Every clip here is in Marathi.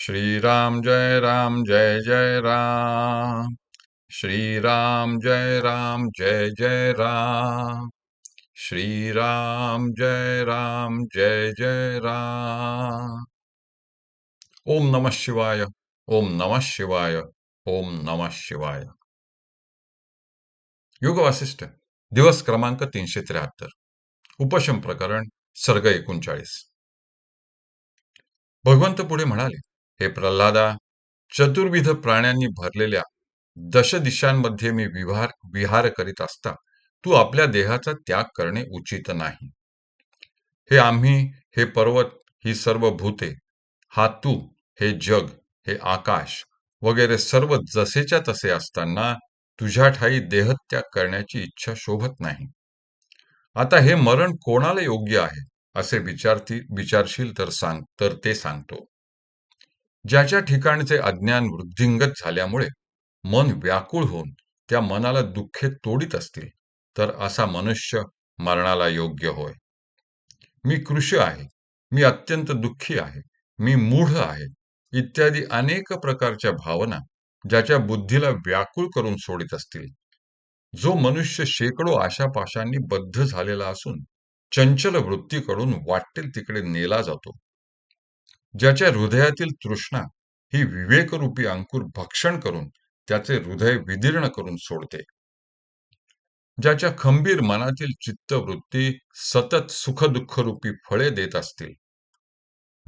श्रीराम जय राम जय जय राम। श्रीराम जय राम जय जय राम। श्रीराम जय राम जय जय राम। ओम नमः शिवाय ओम नमः शिवाय ओम नमः शिवाय। युग वासिष्ठ दिवस क्रमांक तीनशे त्र्याहत्तर उपशम प्रकरण सर्ग एकोणचाळीस. भगवंत पुढे म्हणाले हे प्रल्हादा चतुर्विध प्राण्यांनी भरलेल्या दश दिशांमध्ये मी विहार विहार करीत असता तू आपल्या देहाचा त्याग करणे उचित नाही. हे आम्ही हे पर्वत ही सर्व भूते हा तू हे जग हे आकाश वगैरे सर्व जसेच्या तसे असताना तुझ्या ठाई देहत्याग करण्याची इच्छा शोभत नाही. आता हे मरण कोणाला योग्य आहे? असे विचारती विचारशील तर सांग तर ते सांगतो. ज्याच्या ठिकाणचे अज्ञान वृद्धिंगत झाल्यामुळे मन व्याकुळ होऊन त्या मनाला दुःखे तोडीत असतील तर असा मनुष्य मरणाला योग्य होय. मी कृष आहे मी अत्यंत दुःखी आहे मी मूढ आहे इत्यादी अनेक प्रकारच्या भावना ज्याच्या बुद्धीला व्याकुळ करून सोडित असतील. जो मनुष्य शेकडो आशापाशांनी बद्ध झालेला असून चंचल वृत्तीकडून वाटेल तिकडे नेला जातो. ज्याच्या हृदयातील तृष्णा ही विवेकरूपी अंकुर भक्षण करून त्याचे हृदय विदीर्ण करून सोडते. ज्याच्या खंबीर मनातील चित्तवृत्ती सतत सुखदुःखरूपी फळे देत असतील.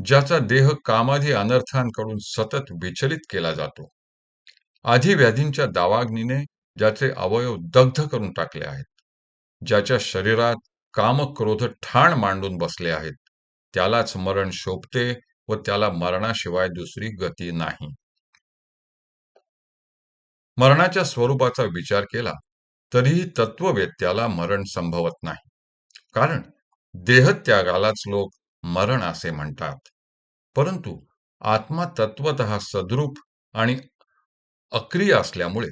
ज्याचा देह कामाधी अनर्थांकडून सतत विचलित केला जातो. आधी व्याधींच्या दावाग्नीने ज्याचे अवयव दग्ध करून टाकले आहेत. ज्याच्या शरीरात काम क्रोध ठाण मांडून बसले आहेत. त्यालाच मरण शोभते व त्याला मरणाशिवाय दुसरी गती नाही. मरणाच्या स्वरूपाचा विचार केला तरीही तत्ववेत्याला मरण संभवत नाही. कारण देहत्यागालाच लोक मरण असे म्हणतात. परंतु आत्मा तत्वत सद्रूप आणि अक्रिय असल्यामुळे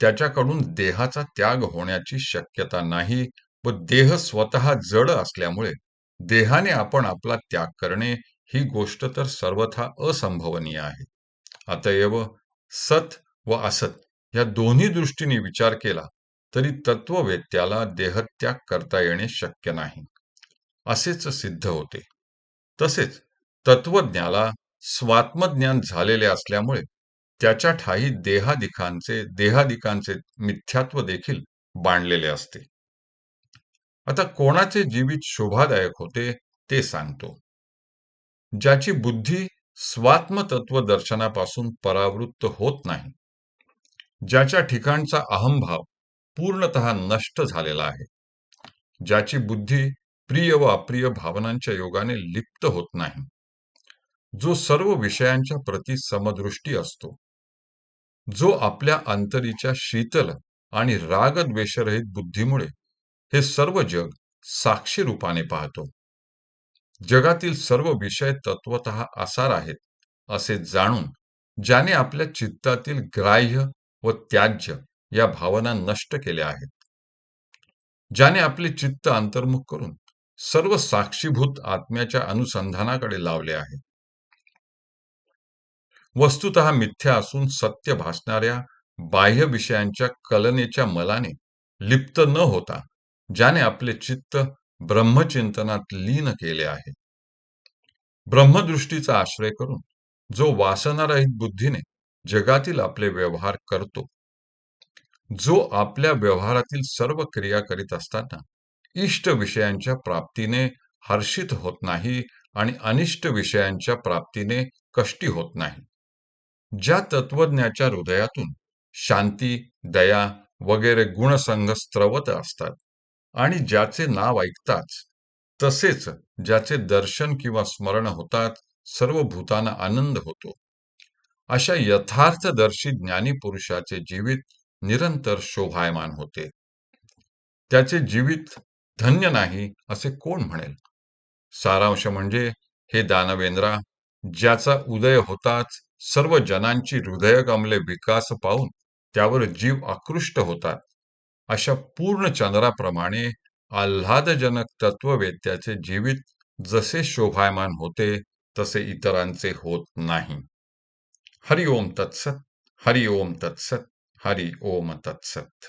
त्याच्याकडून देहाचा त्याग होण्याची शक्यता नाही व देह स्वतः जड असल्यामुळे देहाने आपण आपला त्याग करणे ही गोष्ट तर सर्वथा असंभवनीय आहे. अतएव सत व असत या दोन्ही दृष्टीने विचार केला तरी तत्ववेत्याला देहत्याग करता येणे शक्य नाही. असेच सिद्ध होते. तसेच तत्वज्ञाला स्वात्मज्ञान झालेले असल्यामुळे त्याच्या ठाई देहादिकांचे देहादिकांचे मिथ्यात्व देखील बांधलेले असते. आता कोणाचे जीवित शोभादायक होते ते सांगतो. ज्याची बुद्धी स्वात्मतत्व दर्शनापासून परावृत्त होत नाही ज्याच्या ठिकाणचा अहंभाव पूर्णत नष्ट झालेला आहे ज्याची बुद्धी प्रिय व अप्रिय भावनांच्या योगाने लिप्त होत नाही जो सर्व विषयांच्या प्रती समदृष्टी असतो जो आपल्या अंतरीच्या शीतल आणि रागद्वेषरहित बुद्धीमुळे हे सर्व जग साक्षी रूपाने पाहतो. जगातील सर्व विषय तत्वत आसार आहेत असे जाणून ज्याने आपल्या चित्तातील ग्राह्य व त्याज्य या भावना नष्ट केल्या आहेत. ज्याने आपले चित्त अंतर्मुख करून सर्व साक्षीभूत आत्म्याच्या अनुसंधानाकडे लावले आहे. वस्तुत मिथ्या असून सत्य भासणाऱ्या बाह्य विषयांच्या कलनेच्या मलाने लिप्त न होता ज्याने आपले चित्त ब्रह्मचिंतनात लीन केले आहे. ब्रह्मदृष्टीचा आश्रय करून जो वासनारहित बुद्धीने जगातील आपले व्यवहार करतो जो आपल्या व्यवहारातील सर्व क्रिया करीत असताना इष्ट विषयांच्या प्राप्तीने हर्षित होत नाही आणि अनिष्ट विषयांच्या प्राप्तीने कष्टी होत नाही. ज्या तत्वज्ञाच्या हृदयातून शांती दया वगैरे गुणसंघ स्त्रवत असतात आणि ज्याचे नाव ऐकताच तसेच ज्याचे दर्शन किंवा स्मरण होतात सर्व भूतांना आनंद होतो. अशा यथार्थदर्शी ज्ञानी पुरुषाचे जीवित निरंतर शोभायमान होते. त्याचे जीवित धन्य नाही असे कोण म्हणेल? सारांश म्हणजे हे दानवेंद्रा ज्याचा उदय होताच सर्व जनांची हृदयकमले विकास पाहून त्यावर जीव आकृष्ट होतात. अशा पूर्ण चंद्राप्रमाणे आल्हादजनक तत्ववेत्याचे जीवित जसे शोभायमान होते तसे इतरांचे होत नाही. हरि ओम तत्सत हरि ओम तत्सत हरि ओम तत्सत.